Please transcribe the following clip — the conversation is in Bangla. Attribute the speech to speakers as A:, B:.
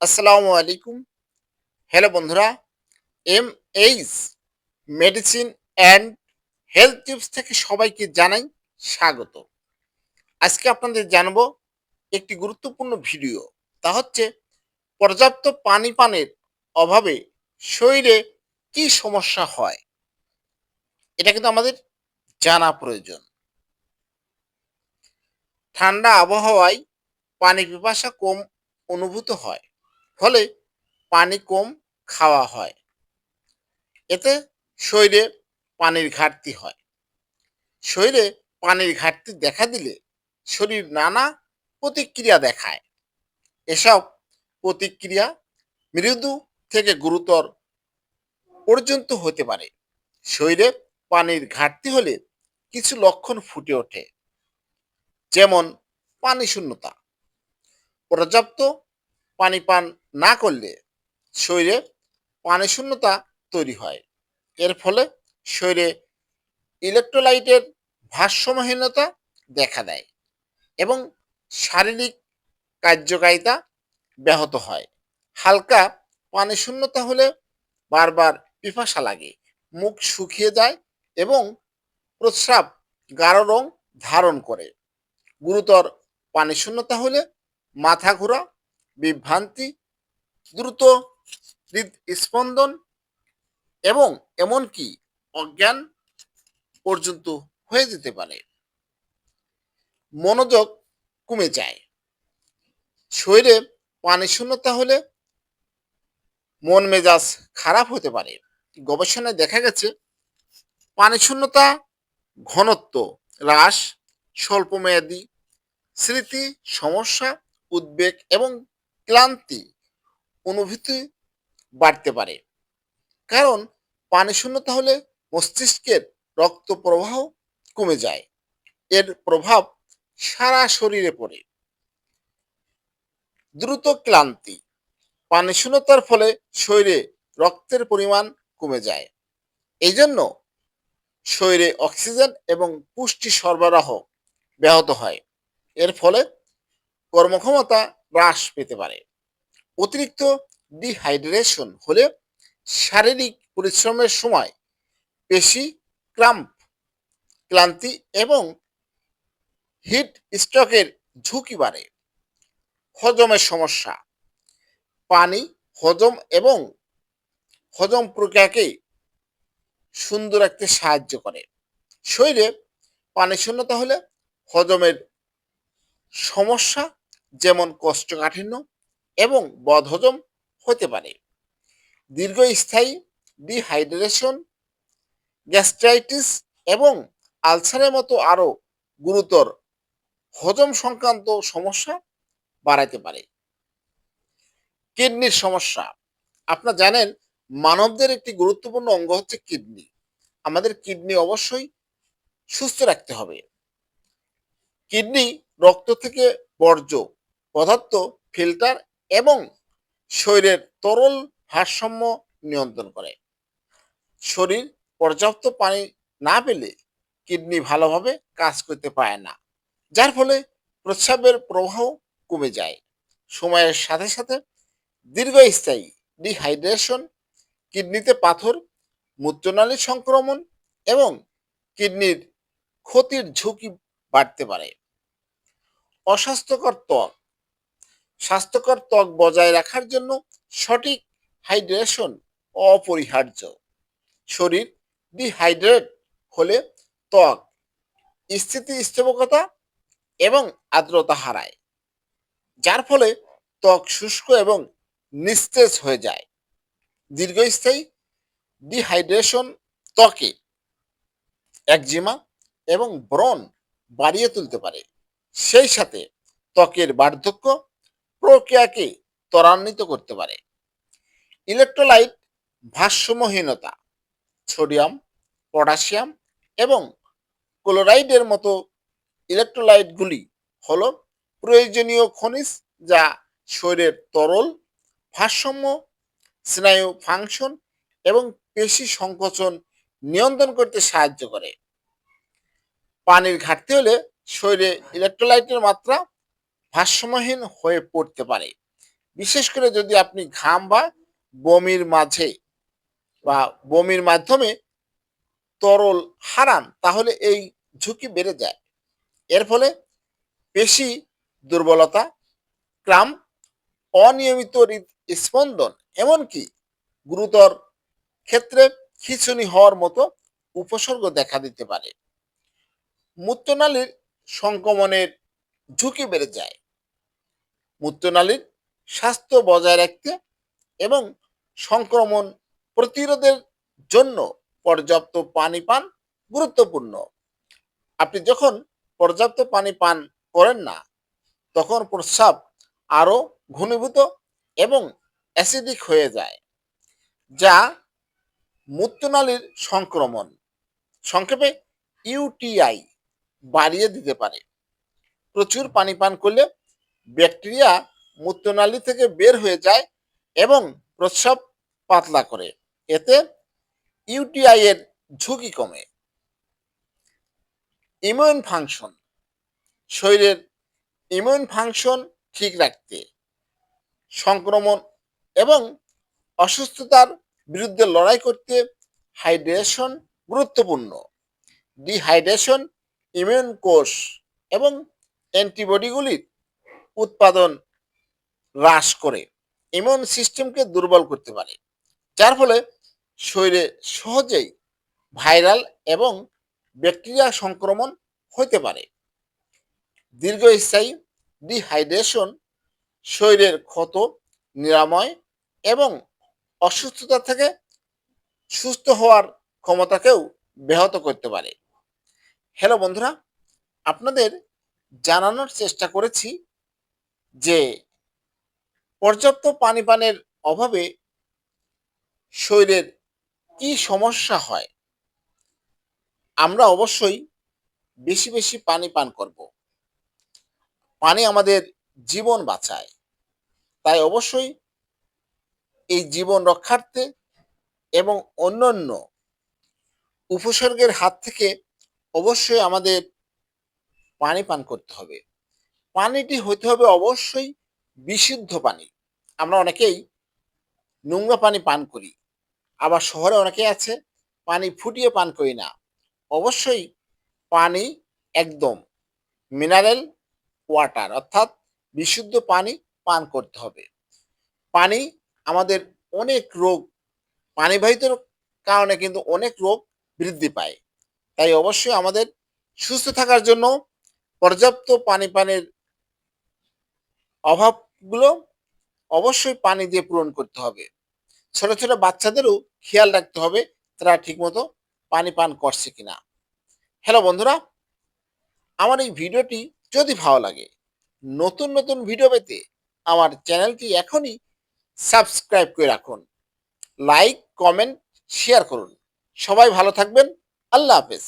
A: আসসালামু আলাইকুম। হ্যালো বন্ধুরা M H medicine and health tips থেকে সবাইকে জানাই স্বাগত। আজকে আপনাদের জানাব একটি গুরুত্বপূর্ণ ভিডিও, তা হচ্ছে পর্যাপ্ত পানি পানের অভাবে শরীরে কি সমস্যা হয়। এটা কিন্তু আমাদের জানা প্রয়োজন। ঠান্ডা আবহাওয়ায় পানি পিপাসা কম অনুভূত হয়। ফলে পানি কম খাওয়া হয়। এতে শরীরে পানির ঘাটতি হয়। শরীরে পানির ঘাটতি দেখা দিলে শরীর নানা প্রতিক্রিয়া দেখায়। এসব প্রতিক্রিয়া মৃদু থেকে গুরুতর পর্যন্ত হতে পারে। শরীরে পানির ঘাটতি হলে কিছু লক্ষণ ফুটে ওঠে, যেমন পানি শূন্যতা, পর্যাপ্ত পানি পান না করলে শরীরে পানি শূন্যতা তৈরি হয়। এর ফলে শরীরে ইলেকট্রোলাইটের ভারসাম্যহীনতা দেখা দেয় এবং শারীরিক কার্যকারিতা ব্যাহত হয়। হালকা পানি শূন্যতা হলে বারবার পিপাসা লাগে, মুখ শুকিয়ে যায় এবং প্রস্রাব গাঢ় রং ধারণ করে। গুরুতর পানি শূন্যতা হলে মাথা ঘোরা বিভ্রান্তি, দ্রুত হৃদস্পন্দন এবং এমনকি অজ্ঞান পর্যন্ত হয়ে যেতে পারে। মনোযোগ কমে যায়। শরীরে পানি শূন্যতা হলে মন মেজাজ খারাপ হতে পারে। গবেষণায় দেখা গেছে পানি শূন্যতা ঘনত্ব হ্রাস, স্বল্পমেয়াদী স্মৃতি, সমস্যা, উদ্বেগ এবং ক্লান্তি অনুভূতি বাড়তে পারে। কারণ পানি শূন্যতা হলে মস্তিষ্কের রক্ত প্রবাহ কমে যায়। এর প্রভাব সারা শরীরে পড়ে। দ্রুত ক্লান্তি পানি শূন্যতার ফলে শরীরে রক্তের পরিমাণ কমে যায়। এই জন্য শরীরে অক্সিজেন এবং পুষ্টি সরবরাহ ব্যাহত হয়। এর ফলে কর্মক্ষমতা হ্রাস পেতে পারে। অতিরিক্ত ডিহাইড্রেশন হলে শারীরিক পরিশ্রমের সময় পেশি ক্রাম্প ক্লান্তি এবং হিট স্ট্রোকের ঝুঁকি বাড়ে। হজমের সমস্যা, পানি, হজম এবং হজম প্রক্রিয়াকে সুন্দর রাখতে সাহায্য করে। শরীরে পানি শূন্যতা হলে হজমের সমস্যা যেমন কোষ্ঠকাঠিন্য এবং বদহজম হতে পারে। দীর্ঘস্থায়ী ডিহাইড্রেশন গ্যাস্ট্রাইটিস এবং আলসারের মতো আরও গুরুতর হজম সংক্রান্ত সমস্যা বাড়াতে পারে। কিডনির সমস্যা। আপনারা জানেন, মানবদের একটি গুরুত্বপূর্ণ অঙ্গ হচ্ছে কিডনি। আমাদের কিডনি অবশ্যই সুস্থ রাখতে হবে। কিডনি রক্ত থেকে বর্জ্য পদার্থ ফিল্টার এবং শরীরের তরল ভারসাম্য নিয়ন্ত্রণ করে। শরীর পর্যাপ্ত পানি না পেলে কিডনি ভালোভাবে কাজ করতে পারে না, যার ফলে প্রস্রাবের প্রবাহ কমে যায়। সময়ের সাথে সাথে দীর্ঘস্থায়ী ডিহাইড্রেশন কিডনিতে পাথর মূত্রনালীর সংক্রমণ এবং কিডনির ক্ষতির ঝুঁকি বাড়তে পারে। অস্বাস্থ্যকর ত্বক স্বাস্থ্যকর ত্বক বজায় রাখার জন্য সঠিক হাইড্রেশন অপরিহার্য। শরীর ডিহাইড্রেট হলে ত্বক স্থিতিস্থাপকতা এবং আর্দ্রতা হারায়, যার ফলে ত্বক শুষ্ক এবং নিস্তেজ হয়ে যায়। দীর্ঘস্থায়ী ডিহাইড্রেশন ত্বকে একজিমা এবং ব্রণ বাড়িয়ে তুলতে পারে। সেই সাথে ত্বকের বার্ধক্য প্রক্রিয়াকে ত্বরান্বিত করতে পারে? ইলেকট্রোলাইট ভারসাম্যহীনতা, সোডিয়াম, পটাশিয়াম এবং ক্লোরাইডের মতো ইলেকট্রোলাইটগুলি হল প্রয়োজনীয় খনিজ যা শরীরের তরল, ভারসাম্য, স্নায়ু ফাংশন এবং পেশি সংকোচন নিয়ন্ত্রণ করতে সাহায্য করে। পানির ঘাটতি হলে শরীরে ইলেকট্রোলাইটের মাত্রা ভারসাম্যহীন হয়ে পড়তে পারে। বিশেষ করে যদি আপনি ঘাম বা বমির মাঝে বা বমির মাধ্যমে তরল হারান, তাহলে এই ঝুঁকি বেড়ে যায়। এর ফলে পেশি দুর্বলতা ক্রাম অনিয়মিত হৃদস্পন্দন এমনকি গুরুতর ক্ষেত্রে খিঁচুনি হওয়ার মতো উপসর্গ দেখা দিতে পারে। মূত্রনালীর সংক্রমণের ঝুঁকি বেড়ে যায়। মূত্রনালীর স্বাস্থ্য বজায় রাখতে এবং সংক্রমণ প্রতিরোধের জন্য পর্যাপ্ত পানি পান গুরুত্বপূর্ণ। আপনি যখন পর্যাপ্ত পানি পান করেন না, তখন প্রস্রাব আরও ঘনীভূত এবং অ্যাসিডিক হয়ে যায়, যা মূত্রনালীর সংক্রমণ, সংক্ষেপে ইউটিআই, বাড়িয়ে দিতে পারে। প্রচুর পানি পান করলে ব্যাকটেরিয়া মূত্রনালী থেকে বের হয়ে যায় এবং প্রস্রাব পাতলা করে। এতে ইউটিআই এর ঝুঁকি কমে। Immune function. শরীরের ইমিউন ফাংশন ঠিক রাখতে, সংক্রমণ এবং অসুস্থতার বিরুদ্ধে লড়াই করতে হাইড্রেশন গুরুত্বপূর্ণ। ডিহাইড্রেশন, ইমিউন কোষ এবং অ্যান্টিবডিগুলির উৎপাদন হ্রাস করে ইমিউন সিস্টেমকে দুর্বল করতে পারে। যার ফলে শরীরে সহজেই ভাইরাল এবং ব্যাকটেরিয়া সংক্রমণ হতে পারে। দীর্ঘস্থায়ী ডিহাইড্রেশন শরীরের ক্ষত, নিরাময় এবং অসুস্থতা থেকে সুস্থ হওয়ার ক্ষমতাকেও ব্যাহত করতে পারে। হ্যালো বন্ধুরা, আপনাদের জানানোর চেষ্টা করেছি যে পর্যাপ্ত পানি পানের অভাবে শরীরের কি সমস্যা হয়, আমরা অবশ্যই বেশি বেশি পানি পান করব। পানি আমাদের জীবন বাঁচায়। তাই অবশ্যই এই জীবন রক্ষার্থে এবং অন্যান্য উপসর্গের হাত থেকে অবশ্যই আমাদের পানি পান করতে হবে। পানিটি হতে হবে অবশ্যই বিশুদ্ধ পানি। আমরা অনেকেই নোংরা পানি পান করি। আবার শহরে অনেকে আছে, পানি ফুটিয়ে পান করি না। অবশ্যই পানি একদম মিনারেল ওয়াটার অর্থাৎ বিশুদ্ধ পানি পান করতে হবে। পানি আমাদের অনেক রোগ, পানিবাহিত কারণে কিন্তু অনেক রোগ বৃদ্ধি পায়। তাই অবশ্যই আমাদের সুস্থ থাকার জন্য পর্যাপ্ত পানি পানের অভাবগুলো অবশ্যই পানি দিয়ে পূরণ করতে হবে। ছোট ছোট বাচ্চাদেরও খেয়াল রাখতে হবে তারা ঠিকমতো পানি পান করছে কিনা। হ্যালো বন্ধুরা, আমার এই ভিডিওটি যদি ভালো লাগে, নতুন নতুন ভিডিও পেতে আমার চ্যানেলটি এখনই সাবস্ক্রাইব করে রাখুন। লাইক, কমেন্ট, শেয়ার করুন। সবাই ভালো থাকবেন। আল্লাহ হাফেজ।